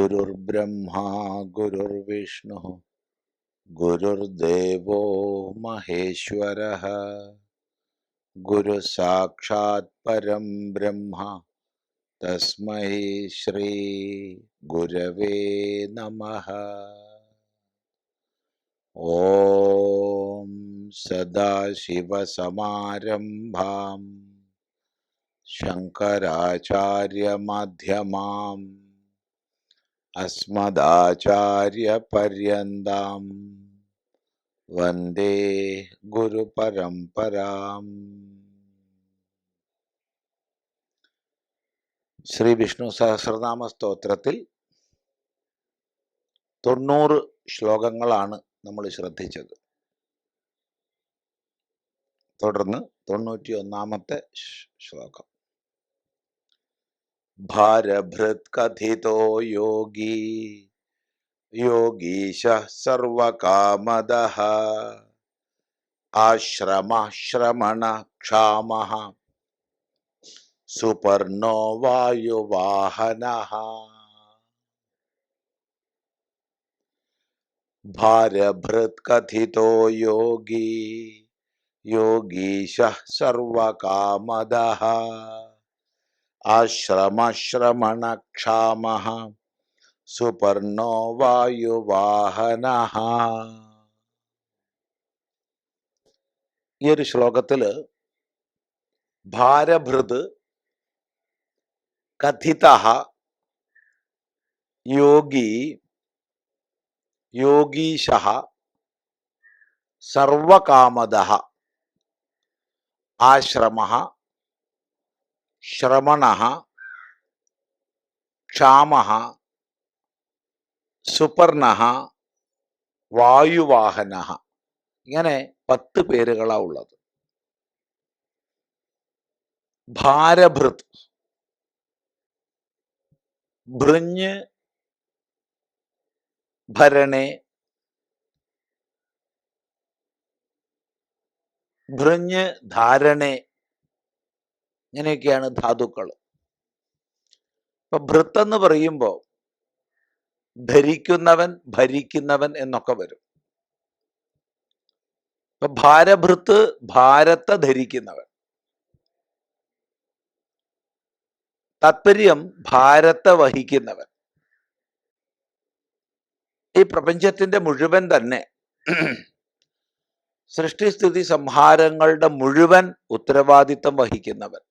गुरुर्ब्रह्मा गुरुर्विष्णुः गुरुर्देवो महेश्वरः। गुरुसाक्षात् परं ब्रह्म तस्मै श्रीगुरवे नमः। ॐ सदाशिवसमारम्भाम् शङ्कराचार्यमध्यमाम् अस्मदाचार्यपर्यन्तां വന്ദേ ഗുരുപരമ്പരാം ശ്രീ വിഷ്ണു സഹസ്രനാമ സ്തോത്രത്തിൽ തൊണ്ണൂറ് ശ്ലോകങ്ങളാണ് നമ്മൾ ശ്രദ്ധിച്ചത് തുടർന്ന് തൊണ്ണൂറ്റി ഒന്നാമത്തെ ശ്ലോകം ഭാരഭൃത് കഥിതോ യോഗി യോഗീശ സർവകാമദ ആശ്രമ ശ്രമണ ക്ഷാമ സുപർണോ വായുവാഹന ഭാരഭൃത് കഥിതോ ആശ്രമശ്രമണക്ഷാമ സുപർണോ വായുവാഹന. ഈ ഒരു ശ്ലോകത്തിൽ ഭാരഭൃത് കഥിത യോഗി യോഗീശ സർവകാമദ ആശ്രമ ശ്രമണ ക്ഷാമ സുപർണ വായുവാഹന ഇങ്ങനെ പത്ത് പേരുകളാ ഉള്ളത്. ഭാരഭൃത്. ഭൃഞ്ഞ് ഭരണേ. ഭൃഞ്ഞ് ധാരണേ. ഇങ്ങനെയൊക്കെയാണ് ധാതുക്കൾ. ഇപ്പൊ ഭൃത്ത് എന്ന് പറയുമ്പോൾ ധരിക്കുന്നവൻ ഭരിക്കുന്നവൻ എന്നൊക്കെ വരും. ഇപ്പൊ ഭാരഭൃത്ത് ഭാരത്തെ ധരിക്കുന്നവൻ. താത്പര്യം ഭാരത്തെ വഹിക്കുന്നവൻ. ഈ പ്രപഞ്ചത്തിന്റെ മുഴുവൻ തന്നെ സൃഷ്ടിസ്ഥിതി സംഹാരങ്ങളുടെ മുഴുവൻ ഉത്തരവാദിത്തം വഹിക്കുന്നവൻ.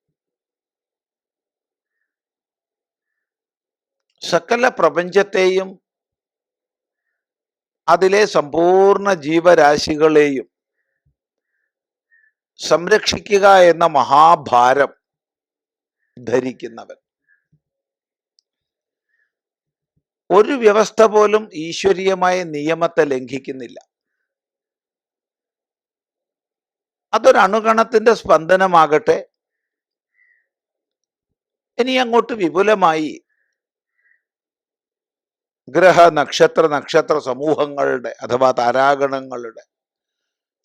സകല പ്രപഞ്ചത്തെയും അതിലെ സമ്പൂർണ ജീവരാശികളെയും സംരക്ഷിക്കുക എന്ന മഹാഭാരം ധരിക്കുന്നവൻ. ഒരു വ്യവസ്ഥ പോലും ഈശ്വരീയമായ നിയമത്തെ ലംഘിക്കുന്നില്ല. അതൊരണുഗണത്തിന്റെ സ്പന്ദനമാകട്ടെ. ഇനി അങ്ങോട്ട് വിപുലമായി ഗ്രഹ നക്ഷത്ര നക്ഷത്ര സമൂഹങ്ങളുടെ അഥവാ താരാഗണങ്ങളുടെ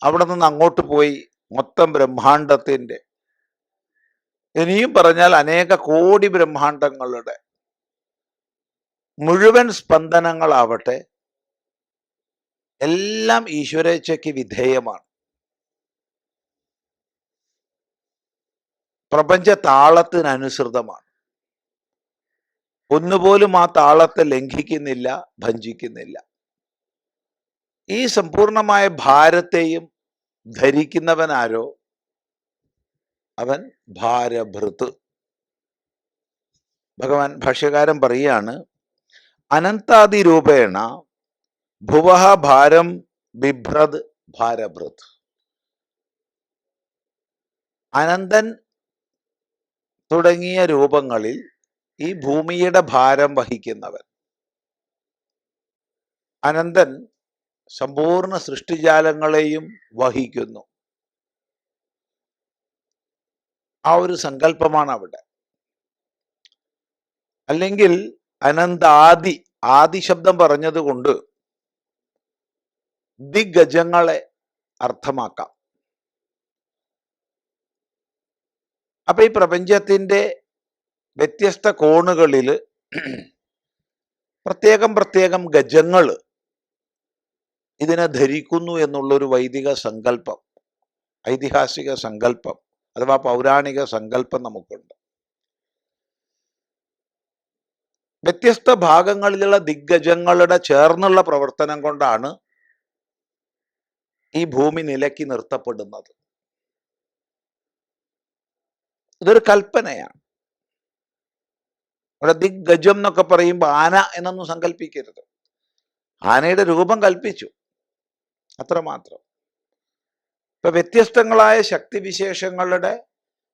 അവിടെ നിന്ന് അങ്ങോട്ട് പോയി മൊത്തം ബ്രഹ്മാണ്ടത്തിന്റെ. ഇനിയും പറഞ്ഞാൽ അനേക കോടി ബ്രഹ്മാണ്ടങ്ങളുടെ മുഴുവൻ സ്പന്ദനങ്ങളാവട്ടെ എല്ലാം ഈശ്വരേച്ഛയ്ക്ക് വിധേയമാണ്. പ്രപഞ്ച താളത്തിനനുസൃതമാണ്. ഒന്നുപോലും ആ താളത്തെ ലംഘിക്കുന്നില്ല ഭഞ്ചിക്കുന്നില്ല. ഈ സമ്പൂർണമായ ഭാരത്തെയും ധരിക്കുന്നവനാരോ? അവൻ ഭാരഭൃത്ത്. ഭഗവാൻ ഭാഷ്യകാരൻ പറയുകയാണ് അനന്താദി രൂപേണ ഭുവഹ ഭാരം ബിഭ്രത് ഭാരഭൃത്. അനന്തൻ തുടങ്ങിയ രൂപങ്ങളിൽ ഈ ഭൂമിയുടെ ഭാരം വഹിക്കുന്നവൻ. അനന്തൻ സമ്പൂർണ സൃഷ്ടിജാലങ്ങളെയും വഹിക്കുന്നു. ആ ഒരു സങ്കല്പമാണ് അവിടെ. അല്ലെങ്കിൽ അനന്താദി ആദി ശബ്ദം പറഞ്ഞതുകൊണ്ട് ദിഗജങ്ങളെ അർത്ഥമാക്കാം. അപ്പൊ ഈ പ്രപഞ്ചത്തിന്റെ വ്യത്യസ്ത കോണുകളിൽ പ്രത്യേകം പ്രത്യേകം ഗജങ്ങൾ ഇതിനെ ധരിക്കുന്നു എന്നുള്ളൊരു വൈദിക സങ്കല്പം ഐതിഹാസിക സങ്കല്പം അഥവാ പൗരാണിക സങ്കല്പം നമുക്കുണ്ട്. വ്യത്യസ്ത ഭാഗങ്ങളിലുള്ള ദിഗ്ഗജങ്ങളുടെ ചേർന്നുള്ള പ്രവർത്തനം കൊണ്ടാണ് ഈ ഭൂമി നിലക്കി നിർത്തപ്പെടുന്നത്. ഇതൊരു കൽപ്പനയാണ്. അവിടെ ദിഗ്ഗജം എന്നൊക്കെ പറയുമ്പോൾ ആന എന്നൊന്നും സങ്കല്പിക്കരുത്. ആനയുടെ രൂപം കൽപ്പിച്ചു. അത്രമാത്രം ഇപ്പൊ വ്യത്യസ്തങ്ങളായ ശക്തിവിശേഷങ്ങളുടെ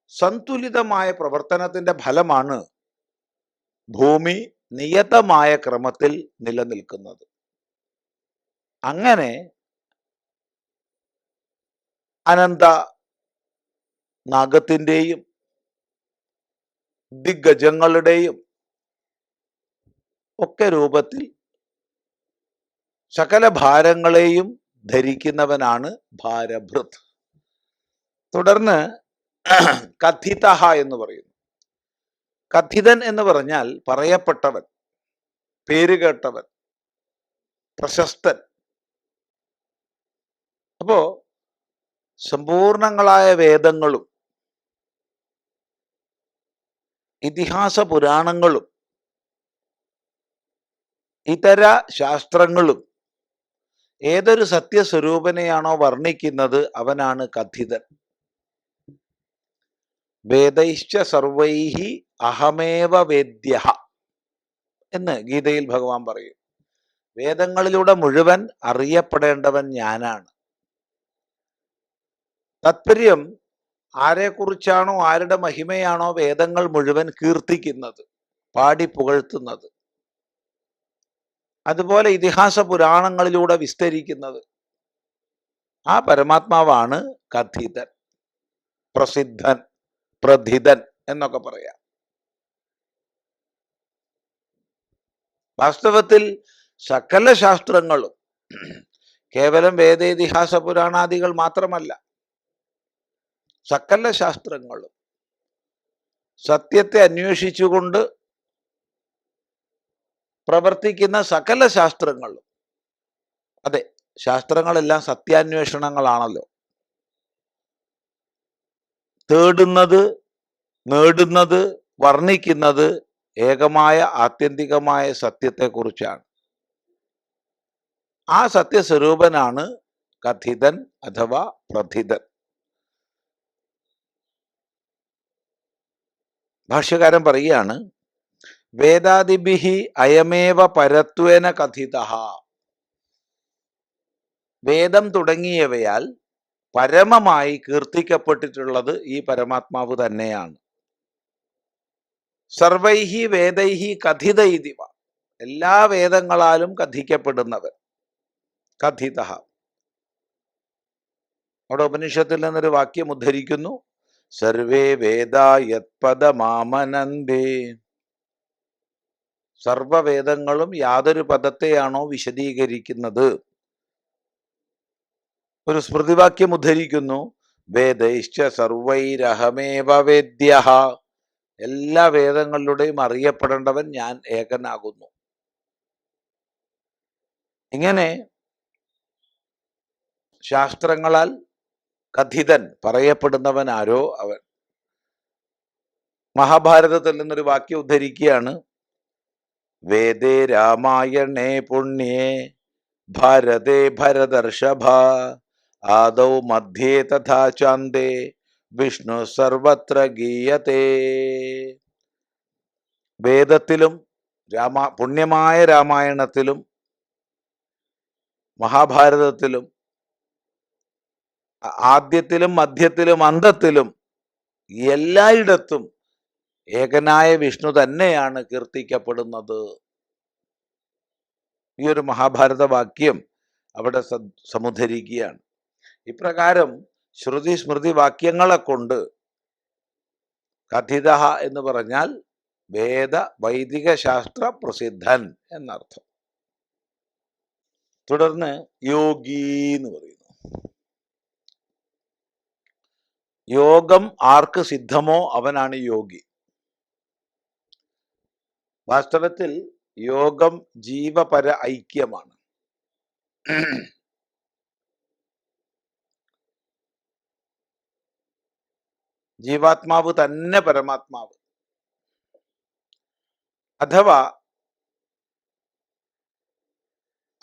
സന്തുലിതമായ പ്രവർത്തനത്തിന്റെ ഫലമാണ് ഭൂമി നിയതമായ ക്രമത്തിൽ നിലനിൽക്കുന്നത്. അങ്ങനെ അനന്ത നാഗത്തിന്റെയും ദിഗ്ഗജങ്ങളുടെയും ഒക്കെ രൂപത്തിൽ സകല ഭാരങ്ങളെയും ധരിക്കുന്നവനാണ് ഭാരഭൃത്. തുടർന്ന് കഥിതഹ എന്ന് പറയുന്നു. കഥിതൻ എന്ന് പറഞ്ഞാൽ പറയപ്പെട്ടവൻ പേരുകേട്ടവൻ പ്രശസ്തൻ. അപ്പോ സമ്പൂർണങ്ങളായ വേദങ്ങളും ഇതിഹാസ പുരാണങ്ങളും ഇതര ശാസ്ത്രങ്ങളും ഏതൊരു സത്യസ്വരൂപനെയാണോ വർണിക്കുന്നത് അവനാണ് കഥിതൻ. വേദൈശ്ച സർവൈഹി അഹമേവ വേദ്യ എന്ന് ഗീതയിൽ ഭഗവാൻ പറയും. വേദങ്ങളിലൂടെ മുഴുവൻ അറിയപ്പെടേണ്ടവൻ ഞാനാണ്. താത്പര്യം ആരെക്കുറിച്ചാണോ ആരുടെ മഹിമയാണോ വേദങ്ങൾ മുഴുവൻ കീർത്തിക്കുന്നത് പാടി പുകഴ്ത്തുന്നത്. അതുപോലെ ഇതിഹാസ പുരാണങ്ങളിലൂടെ വിസ്തരിക്കുന്നത്. ആ പരമാത്മാവാണ് കഥിതൻ പ്രസിദ്ധൻ പ്രഥിതൻ എന്നൊക്കെ പറയാം. വാസ്തവത്തിൽ സകല ശാസ്ത്രങ്ങളും കേവലം വേദേതിഹാസ പുരാണാദികൾ മാത്രമല്ല സകല ശാസ്ത്രങ്ങളും സത്യത്തെ അന്വേഷിച്ചുകൊണ്ട് പ്രവർത്തിക്കുന്ന സകല ശാസ്ത്രങ്ങളും. അതെ ശാസ്ത്രങ്ങളെല്ലാം സത്യാന്വേഷണങ്ങളാണല്ലോ. തേടുന്നത് നേടുന്നത് വർണിക്കുന്നത് ഏകമായ ആത്യന്തികമായ സത്യത്തെക്കുറിച്ചാണ്. ആ സത്യസ്വരൂപനാണ് കഥിതൻ അഥവാ പ്രഥിതൻ. ഭാഷ്യകാരൻ പറയുകയാണ് വേദാദിഭിഹി അയമേവ പരത്വേന കഥിത. വേദം തുടങ്ങിയവയാൽ പരമമായി കീർത്തിക്കപ്പെട്ടിട്ടുള്ളത് ഈ പരമാത്മാവ് തന്നെയാണ്. സർവൈഹി വേദൈഹി കഥിത ഇതിവ എല്ലാ വേദങ്ങളാലും കഥിക്കപ്പെടുന്നവൻ. കഥിത. അവിടെ ഉപനിഷത്തിൽ നിന്നൊരു വാക്യം ഉദ്ധരിക്കുന്നു. സർവേ വേദ യത്പദമാമനന്തേ. സർവവേദങ്ങളും യാതൊരു പദത്തെയാണോ വിശദീകരിക്കുന്നത്? ഒരു സ്മൃതിവാക്യം ഉദ്ധരിക്കുന്നു. വേദൈശ്ച സർവൈരഹമേവ വേദ്യ എല്ലാ വേദങ്ങളിലൂടെയും അറിയപ്പെടേണ്ടവൻ ഞാൻ ഏകനാകുന്നു. ഇങ്ങനെ ശാസ്ത്രങ്ങളാൽ കഥിതൻ പറയപ്പെടുന്നവൻ ആരോ അവൻ? മഹാഭാരതത്തിൽ നിന്നൊരു വാക്യം ഉദ്ധരിക്കുകയാണ്. വേദേ രാമായണേ പുണ്യേ ഭാരതേ ഭരതർഷഭ ആദൗ മധ്യേ തഥാ ചാന്തേ വിഷ്ണു സർവത്ര ഗീയത്തെ വേദത്തിലും രാമാ പുണ്യമായ രാമായണത്തിലും മഹാഭാരതത്തിലും ആദ്യത്തിലും മധ്യത്തിലും അന്തത്തിലും എല്ലായിടത്തും ഏകനായ വിഷ്ണു തന്നെയാണ് കീർത്തിക്കപ്പെടുന്നത്. ഈ ഒരു മഹാഭാരത വാക്യം അവിടെ സമുദ്ധരിക്കുകയാണ്. ഇപ്രകാരം ശ്രുതി സ്മൃതി വാക്യങ്ങളെ കൊണ്ട് കഥിത എന്ന് പറഞ്ഞാൽ വേദ വൈദിക ശാസ്ത്ര പ്രസിദ്ധൻ എന്നർത്ഥം. തുടർന്ന് യോഗി എന്ന് പറയുന്നു. യോഗം ആർക്ക് സിദ്ധമോ അവനാണ് യോഗി. വാസ്തവത്തിൽ യോഗം ജീവപര ഐക്യമാണ്. ജീവാത്മാവ് തന്നെ പരമാത്മാവ്. അഥവാ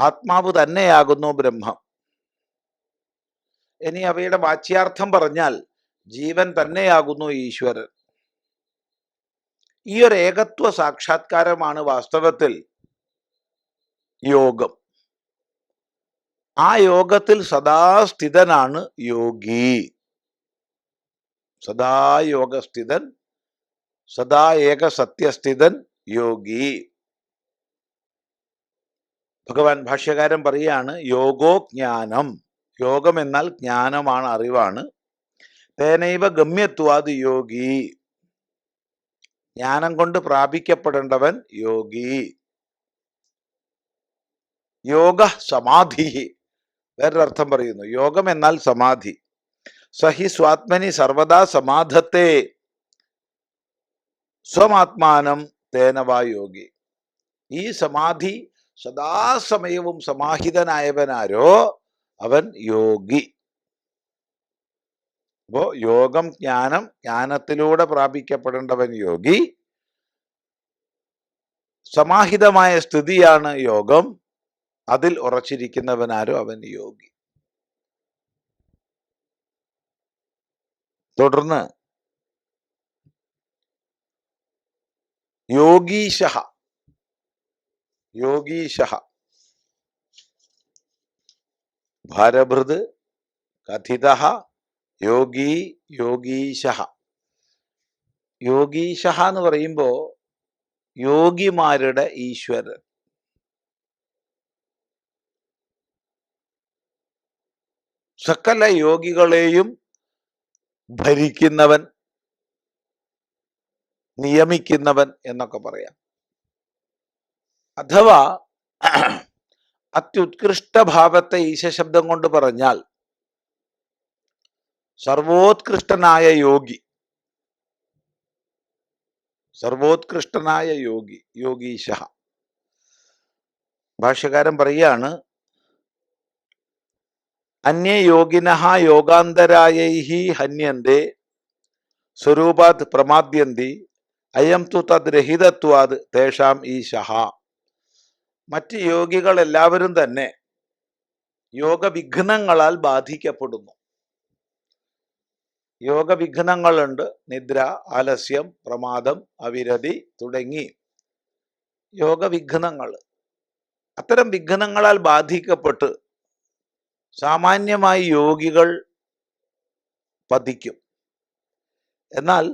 ആത്മാവ് തന്നെയാകുന്നു ബ്രഹ്മം. ഇനി അവയുടെ വാച്യാർത്ഥം പറഞ്ഞാൽ ജീവൻ തന്നെയാകുന്നു ഈശ്വരൻ. ഈ ഒരു ഏകത്വ സാക്ഷാത്കാരമാണ് വാസ്തവത്തിൽ യോഗം. ആ യോഗത്തിൽ സദാ സ്ഥിതനാണ് യോഗി. സദാ യോഗസ്ഥിതൻ സദാ ഏക സത്യസ്ഥിതൻ യോഗി. ഭഗവാൻ ഭാഷ്യകാരൻ പറയാണ് യോഗോ ജ്ഞാനം. യോഗം എന്നാൽ ജ്ഞാനമാണ് അറിവാണ്. തേനൈവ ഗമ്യത്വാത് യോഗി. ജ്ഞാനം കൊണ്ട് പ്രാപിക്കപ്പെടേണ്ടവൻ യോഗി. യോഗ സമാധി. വേറൊരർത്ഥം പറയുന്നു. യോഗം എന്നാൽ സമാധി. സഹി സ്വാത്മനി സർവദാ സമാധത്തെ. സ്വമാത്മാനം തേനവാ യോഗി. ഈ സമാധി സദാസമയവും സമാഹിതനായവനാരോ? അവൻ യോഗി. അപ്പോ യോഗം ജ്ഞാനം ജ്ഞാനത്തിലൂടെ പ്രാപിക്കപ്പെടേണ്ടവൻ യോഗി. സമാഹിതമായ സ്ഥിതിയാണ് യോഗം. അതിൽ ഉറച്ചിരിക്കുന്നവനാരോ അവൻ യോഗി. തുടർന്ന് യോഗീശ യോഗീശ ഭാരഭൃത് കഥിത യോഗി യോഗീശ യോഗീശ എന്ന് പറയുമ്പോൾ യോഗിമാരുടെ ഈശ്വരൻ. സകല യോഗികളെയും ഭരിക്കുന്നവൻ നിയമിക്കുന്നവൻ എന്നൊക്കെ പറയാം. അഥവാ അത്യുത്കൃഷ്ട ഭാവത്തെ ഈശശബ്ദം കൊണ്ട് പറഞ്ഞാൽ സർവോത്കൃഷ്ടനായ യോഗി. സർവോത്കൃഷ്ടനായ യോഗി യോഗീശ. ഭാഷ്യകാരൻ പറയാണ് അന്യയോഗിന യോഗാന്തരായൈ ഹന്യന്തെ സ്വരൂപാത് പ്രമാദ്യന്തി അയം തു തദ്രഹിതത്വാത് തേഷാം ഈശഹ. മറ്റ് യോഗികൾ എല്ലാവരും തന്നെ യോഗവിഘ്നങ്ങളാൽ ബാധിക്കപ്പെടുന്നു. യോഗവിഘ്നങ്ങളുണ്ട്. നിദ്ര ആലസ്യം പ്രമാദം അവിരതി തുടങ്ങി. യോഗവിഘ്നങ്ങൾ. അത്തരം വിഘ്നങ്ങളാൽ ബാധിക്കപ്പെട്ട് സാമാന്യമായി യോഗികൾ പതിക്കും. എന്നാൽ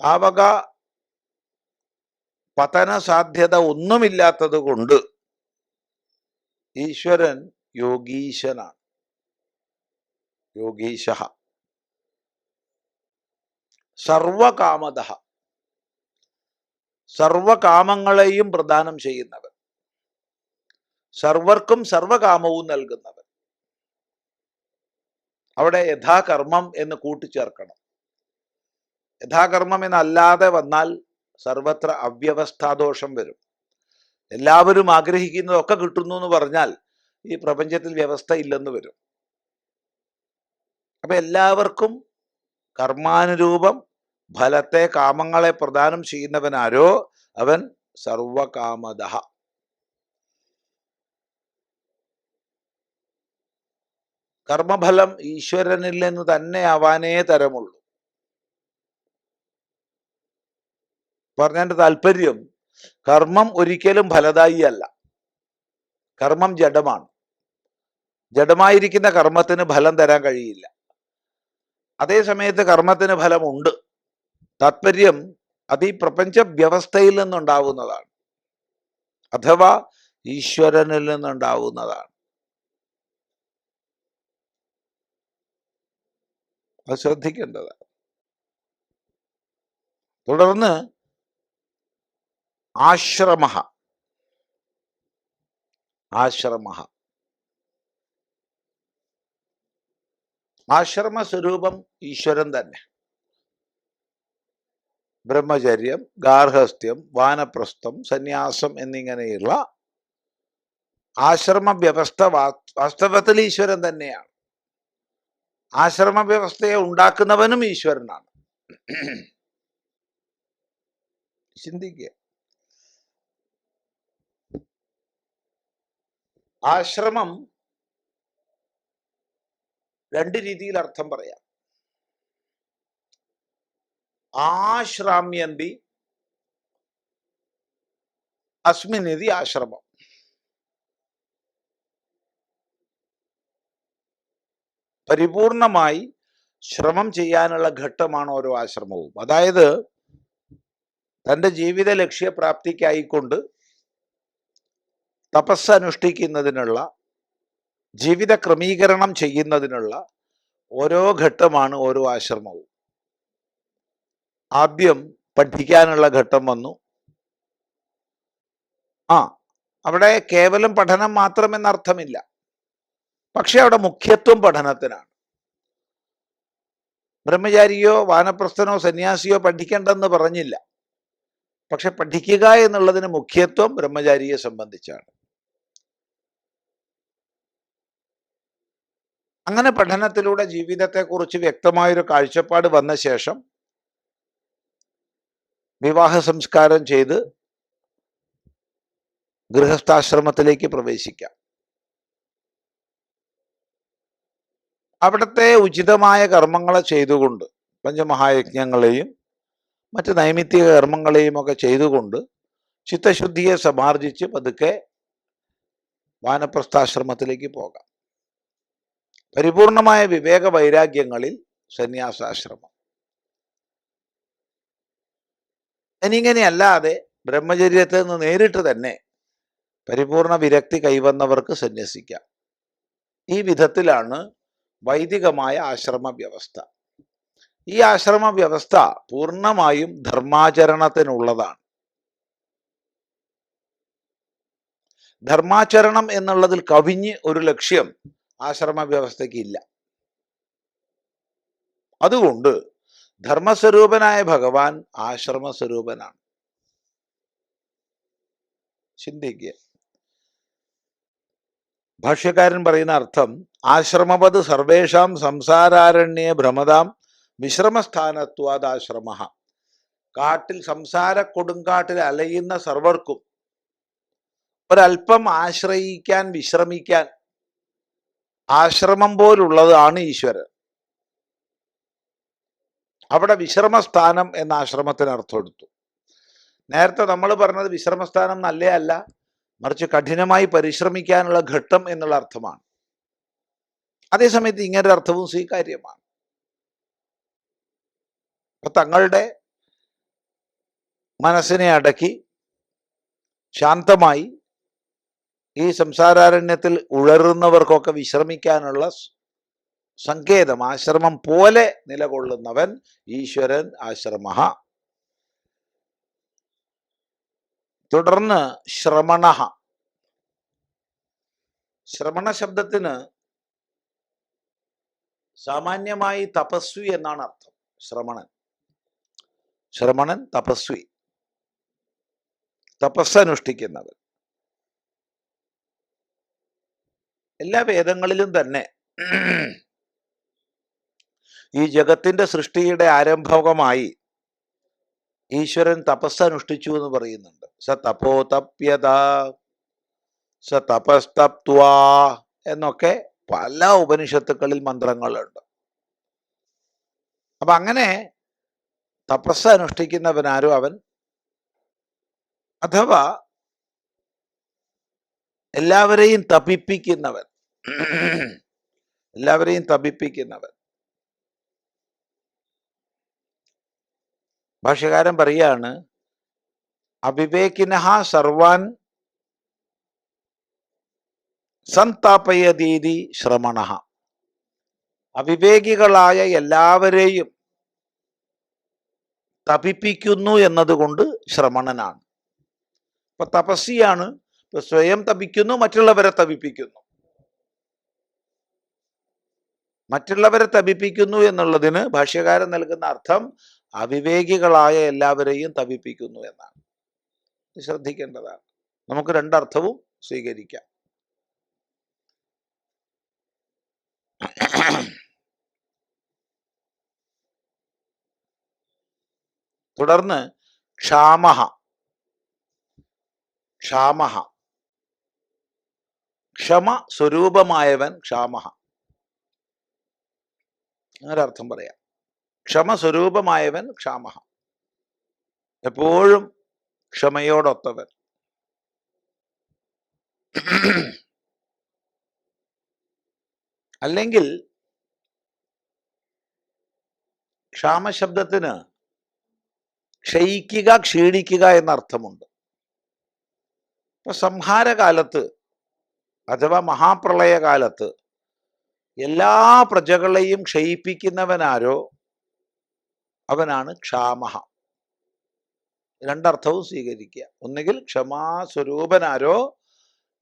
ആ പതന സാധ്യത ഒന്നുമില്ലാത്തത് കൊണ്ട് ഈശ്വരൻ യോഗീശനാണ്. യോഗീശ സർവകാമത സർവകാമങ്ങളെയും പ്രദാനം ചെയ്യുന്നവൻ. സർവർക്കും സർവകാമവും നൽകുന്നവൻ. അവിടെ യഥാകർമ്മം എന്ന് കൂട്ടിച്ചേർക്കണം. യഥാകർമ്മം എന്നല്ലാതെ വന്നാൽ സർവത്ര അവ്യവസ്ഥാദോഷം വരും. എല്ലാവരും ആഗ്രഹിക്കുന്നതൊക്കെ കിട്ടുന്നു എന്ന് പറഞ്ഞാൽ ഈ പ്രപഞ്ചത്തിൽ വ്യവസ്ഥ ഇല്ലെന്ന് വരും. അപ്പൊ എല്ലാവർക്കും കർമാനുരൂപം ഫലത്തെ കാമങ്ങളെ പ്രദാനം ചെയ്യുന്നവനാരോ അവൻ സർവകാമത. കർമ്മഫലം ഈശ്വരനിൽ നിന്ന് തന്നെ ആവാനേ തരമുള്ളൂ. പറഞ്ഞതിന്റെ താല്പര്യം കർമ്മം ഒരിക്കലും ഫലദായി അല്ല. കർമ്മം ജഡമാണ്. ജഡമായിരിക്കുന്ന കർമ്മത്തിന് ഫലം തരാൻ കഴിയില്ല. അതേ സമയത്ത് കർമ്മത്തിന് ഫലമുണ്ട്. താത്പര്യം അത് ഈ പ്രപഞ്ച വ്യവസ്ഥയിൽ നിന്നുണ്ടാവുന്നതാണ്. അഥവാ ഈശ്വരനിൽ നിന്നുണ്ടാവുന്നതാണ്. അത് ശ്രദ്ധിക്കേണ്ടതാണ്. തുടർന്ന് ആശ്രമ ആശ്രമ ആശ്രമ സ്വരൂപം ഈശ്വരൻ തന്നെ. ബ്രഹ്മചര്യം ഗാർഹസ്ഥ്യം വാനപ്രസ്ഥം സന്യാസം എന്നിങ്ങനെയുള്ള ആശ്രമ വ്യവസ്ഥ വാസ്തവത്തിൽ ഈശ്വരൻ തന്നെയാണ്. ആശ്രമ വ്യവസ്ഥയെ ഉണ്ടാക്കുന്നവനും ഈശ്വരനാണ്. ചിന്തിക്കുക. ആശ്രമം രണ്ട് രീതിയിൽ അർത്ഥം പറയാം. ആശ്രാമ്യന്തി അസ്മിനിധി ആശ്രമം. പരിപൂർണമായി ശ്രമം ചെയ്യാനുള്ള ഘട്ടമാണ് ഓരോ ആശ്രമവും. അതായത് തന്റെ ജീവിത ലക്ഷ്യപ്രാപ്തിക്കായിക്കൊണ്ട് തപസ് അനുഷ്ഠിക്കുന്നതിനുള്ള ജീവിത ക്രമീകരണം ചെയ്യുന്നതിനുള്ള ഓരോ ഘട്ടമാണ് ഓരോ ആശ്രമവും. ആദ്യം പഠിക്കാനുള്ള ഘട്ടം വന്നു. ആ അവിടെ കേവലം പഠനം മാത്രമെന്നർത്ഥമില്ല പക്ഷെ അവിടെ മുഖ്യത്വം പഠനത്തിനാണ്. ബ്രഹ്മചാരിയോ വാനപ്രസ്ഥനോ സന്യാസിയോ പഠിക്കേണ്ടെന്ന് പറഞ്ഞില്ല. പക്ഷെ പഠിക്കുക എന്നുള്ളതിന് മുഖ്യത്വം ബ്രഹ്മചാരിയെ സംബന്ധിച്ചാണ്. അങ്ങനെ പഠനത്തിലൂടെ ജീവിതത്തെക്കുറിച്ച് വ്യക്തമായൊരു കാഴ്ചപ്പാട് വന്ന ശേഷം വിവാഹ സംസ്കാരം ചെയ്ത് ഗൃഹസ്ഥാശ്രമത്തിലേക്ക് പ്രവേശിക്കാം. അവിടുത്തെ ഉചിതമായ കർമ്മങ്ങളെ ചെയ്തുകൊണ്ട് പഞ്ചമഹായജ്ഞങ്ങളെയും മറ്റ് നൈമിത്തിക കർമ്മങ്ങളെയും ഒക്കെ ചെയ്തുകൊണ്ട് ചിത്തശുദ്ധിയെ സമാർജിച്ച് പതുക്കെ വാനപ്രസ്ഥാശ്രമത്തിലേക്ക് പോകാം. പരിപൂർണമായ വിവേക വൈരാഗ്യങ്ങളിൽ സന്യാസാശ്രമം. ഇനിങ്ങനെയല്ലാതെ ബ്രഹ്മചര്യത്തിൽ നിന്ന് നേരിട്ട് തന്നെ പരിപൂർണ വിരക്തി കൈവന്നവർക്ക് സന്യസിക്കാം. ഈ വിധത്തിലാണ് വൈദികമായ ആശ്രമ വ്യവസ്ഥ ഈ ആശ്രമ വ്യവസ്ഥ പൂർണമായും ധർമാചരണത്തിനുള്ളതാണ്. ധർമാചരണം എന്നുള്ളതിൽ കവിഞ്ഞ് ഒരു ലക്ഷ്യം ആശ്രമ വ്യവസ്ഥയ്ക്ക് ഇല്ല. അതുകൊണ്ട് ധർമ്മസ്വരൂപനായ ഭഗവാൻ ആശ്രമ സ്വരൂപനാണ് ചിന്തിക്കുക. ഭാഷ്യക്കാരൻ പറയുന്ന അർത്ഥം ആശ്രമപത് സർവേഷാം സംസാരാരണ്യ ഭ്രമതാം വിശ്രമസ്ഥാനത്വാദാശ്രമ കാട്ടിൽ സംസാര കൊടുങ്കാട്ടിൽ അലയുന്ന സർവർക്കും ഒരല്പം ആശ്രയിക്കാൻ വിശ്രമിക്കാൻ ആശ്രമം പോലുള്ളതാണ് ഈശ്വരൻ. അവിടെ വിശ്രമസ്ഥാനം എന്ന ആശ്രമത്തിന് അർത്ഥം എടുത്തു. നേരത്തെ നമ്മൾ പറഞ്ഞത് വിശ്രമസ്ഥാനം നല്ലയല്ല മറിച്ച് കഠിനമായി പരിശ്രമിക്കാനുള്ള ഘട്ടം എന്നുള്ള അർത്ഥമാണ്. അതേസമയത്ത് ഇങ്ങനൊരു അർത്ഥവും സ്വീകാര്യമാണ്. അപ്പൊ തങ്ങളുടെ മനസ്സിനെ അടക്കി ശാന്തമായി ഈ സംസാരാരണ്യത്തിൽ ഉഴറുന്നവർക്കൊക്കെ വിശ്രമിക്കാനുള്ള സങ്കേതം ആശ്രമം പോലെ നിലകൊള്ളുന്നവൻ ഈശ്വരൻ ആശ്രമ. തുടർന്ന് ശ്രമണ. ശ്രമണ ശബ്ദത്തിന് സാമാന്യമായി തപസ്വി എന്നാണ് അർത്ഥം ശ്രമണൻ. ശ്രമണൻ തപസ്വി. തപസ് എല്ലാ വേദങ്ങളിലും തന്നെ ഈ ജഗത്തിന്റെ സൃഷ്ടിയുടെ ആരംഭകമായി ഈശ്വരൻ തപസ് അനുഷ്ഠിച്ചു എന്ന് പറയുന്നുണ്ട്. സ തപോ തപ്യത സ തപസ്തപ്വാ എന്നൊക്കെ പല ഉപനിഷത്തുക്കളിൽ മന്ത്രങ്ങളുണ്ട്. അപ്പൊ അങ്ങനെ തപസ് അനുഷ്ഠിക്കുന്നവനാരും അവൻ? അഥവാ എല്ലാവരെയും തപിപ്പിക്കുന്നവൻ. എല്ലാവരെയും തപിപ്പിക്കുന്നവൻ. ഭാഷകാരൻ പറയാണ് അവിവേകിനഹ സർവാൻ സന്താപയതീതി ശ്രമണ അവിവേകികളായ എല്ലാവരെയും തപിപ്പിക്കുന്നു എന്നതുകൊണ്ട് ശ്രമണനാണ്. ഇപ്പൊ തപസ്സിയാണ് സ്വയം തപിക്കുന്നു മറ്റുള്ളവരെ തപിപ്പിക്കുന്നു. മറ്റുള്ളവരെ തപിപ്പിക്കുന്നു എന്നുള്ളതിന് ഭാഷ്യകാരൻ നൽകുന്ന അർത്ഥം അവിവേകികളായ എല്ലാവരെയും തപിപ്പിക്കുന്നു എന്നാണ്. ശ്രദ്ധിക്കേണ്ടതാണ്. നമുക്ക് രണ്ടർത്ഥവും സ്വീകരിക്കാം. തുടർന്ന് ക്ഷാമഹ. ക്ഷാമഹ. ക്ഷമ സ്വരൂപമായവൻ ക്ഷാമഹ. അങ്ങനൊരർത്ഥം പറയാം. ക്ഷമ സ്വരൂപമായവൻ ക്ഷാമ എപ്പോഴും ക്ഷമയോടൊത്തവൻ. അല്ലെങ്കിൽ ക്ഷാമശബ്ദത്തിന് ക്ഷയിക്കുക ക്ഷീണിക്കുക എന്ന അർത്ഥമുണ്ട് ഇപ്പൊ സംഹാരകാലത്ത് അഥവാ മഹാപ്രളയകാലത്ത് എല്ലാ പ്രജകളെയും ക്ഷയിപ്പിക്കുന്നവനാരോ അവനാണ് ക്ഷാമഹ. രണ്ടർത്ഥവും സ്വീകരിക്കുക. ഒന്നുകിൽ ക്ഷമാസ്വരൂപനാരോ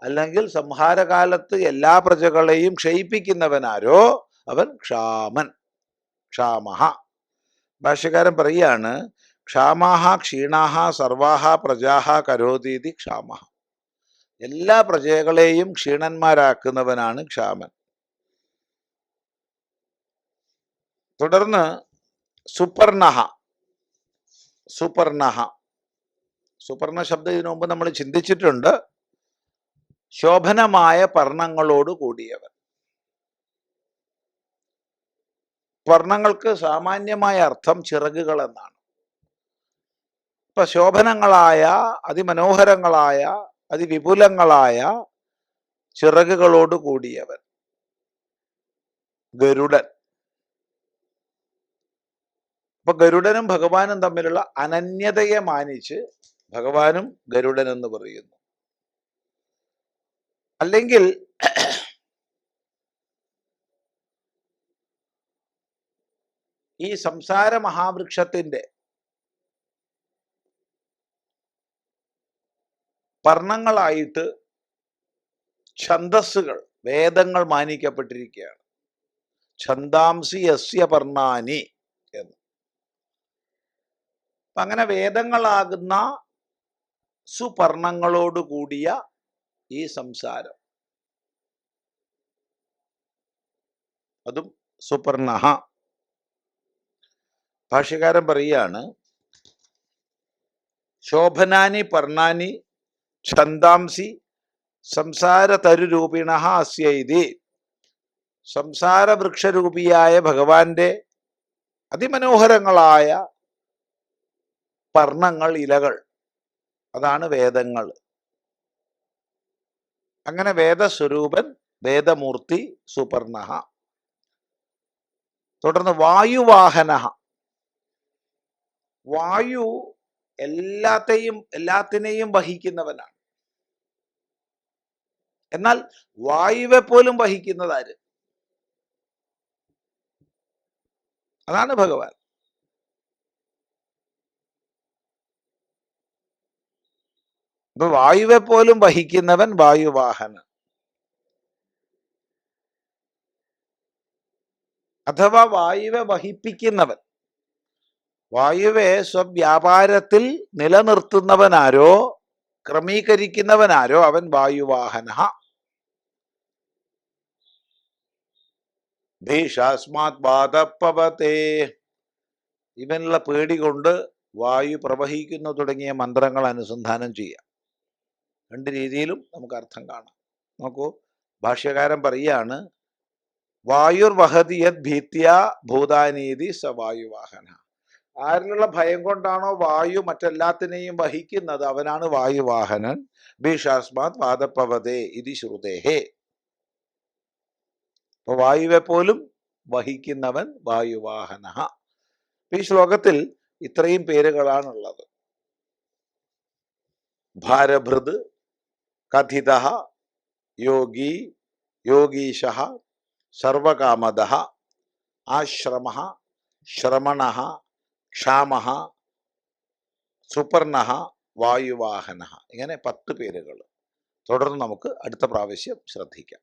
അല്ലെങ്കിൽ സംഹാരകാലത്ത് എല്ലാ പ്രജകളെയും ക്ഷയിപ്പിക്കുന്നവനാരോ അവൻ ക്ഷാമൻ. ക്ഷാമഹ. ഭാഷ്യകാരൻ പറയാണ് ക്ഷാമാഹ ക്ഷീണാഹ സർവാഹ പ്രജാഹ കരോതീതി ക്ഷാമഹ. എല്ലാ പ്രജകളെയും ക്ഷീണന്മാരാക്കുന്നവനാണ് ക്ഷാമൻ. തുടർന്ന് സുപർണഹ. സുപർണഹ. സുപർണ ശബ്ദം ഇതിനു മുമ്പ് നമ്മൾ ചിന്തിച്ചിട്ടുണ്ട്. ശോഭനമായ പർണങ്ങളോട് കൂടിയവൻ. വർണങ്ങൾക്ക് സാമാന്യമായ അർത്ഥം ചിറകുകൾ എന്നാണ്. ഇപ്പൊ ശോഭനങ്ങളായ അതിമനോഹരങ്ങളായ അതിവിപുലങ്ങളായ ചിറകുകളോട് കൂടിയവൻ. ഗരുഡൻ. അപ്പൊ ഗരുഡനും ഭഗവാനും തമ്മിലുള്ള അനന്യതയെ മാനിച്ച് ഭഗവാനും ഗരുഡൻ എന്ന് പറയുന്നു. അല്ലെങ്കിൽ ഈ സംസാര മഹാവൃക്ഷത്തിന്റെ വർണങ്ങളായിട്ട് ഛന്ദസ്സുകൾ വേദങ്ങൾ മാനിക്കപ്പെട്ടിരിക്കുകയാണ്. ഛന്ദാംസി യസ്യ പർണാനി എന്ന്. അങ്ങനെ വേദങ്ങളാകുന്ന സുപർണങ്ങളോട് കൂടിയ ഈ സംസാരം. അതും സുപർണ. ഭാഷ്യകാരൻ പറയുകയാണ് ശോഭനാനി പർണാനി ഛന്ദാംസി സംസാര തരുരൂപിണ അസ്യൈതി സംസാര വൃക്ഷരൂപിയായ ഭഗവാന്റെ അതിമനോഹരങ്ങളായ പർണങ്ങൾ ഇലകൾ അതാണ് വേദങ്ങൾ. അങ്ങനെ വേദസ്വരൂപൻ വേദമൂർത്തി സുപർണ. തുടർന്ന് വായുവാഹന. വായു എല്ലാത്തെയും എല്ലാത്തിനെയും വഹിക്കുന്നവനാണ്. എന്നാൽ വായുവെ പോലും വഹിക്കുന്നത് ആര് അതാണ് ഭഗവാൻ. അപ്പൊ വായുവെ പോലും വഹിക്കുന്നവൻ വായുവാഹന അഥവാ വായുവെ വഹിപ്പിക്കുന്നവൻ വായുവെ സ്വവ്യാപാരത്തിൽ നിലനിർത്തുന്നവനാരോ ക്രമീകരിക്കുന്നവനാരോ അവൻ വായുവാഹന ഭീഷാസ്മാത് വാദപ്പവതേ ഇവനുള്ള പേടി കൊണ്ട് വായു പ്രവഹിക്കുന്നു തുടങ്ങിയ മന്ത്രങ്ങൾ അനുസന്ധാനം ചെയ്യാം. രണ്ട് രീതിയിലും നമുക്ക് അർത്ഥം കാണാം. നോക്കൂ ഭാഷ്യകാരൻ പറയാണ് വായുർവഹതി യത് ഭീത്യ ഭൂതാനീതി സ വായുവാഹന. ആരിലുള്ള ഭയം കൊണ്ടാണോ വായു മറ്റെല്ലാത്തിനെയും വഹിക്കുന്നത്? അവനാണ് വായുവാഹനൻ. ഭീഷാസ്മാത് വാദപ്പവതേ ഇതി ശ്രുതേഹേ. അപ്പൊ വായുവെ പോലും വഹിക്കുന്നവൻ വായുവാഹന ഈ ശ്ലോകത്തിൽ ഇത്രയും പേരുകളാണുള്ളത്. ഭാരഭൃത് കഥിത യോഗി യോഗീശ സർവകാമദ ആശ്രമ ശ്രമണ ക്ഷാമ സുപർണ വായുവാഹന ഇങ്ങനെ പത്ത് പേരുകൾ തുടർന്ന് നമുക്ക് അടുത്ത പ്രാവശ്യം ശ്രദ്ധിക്കാം.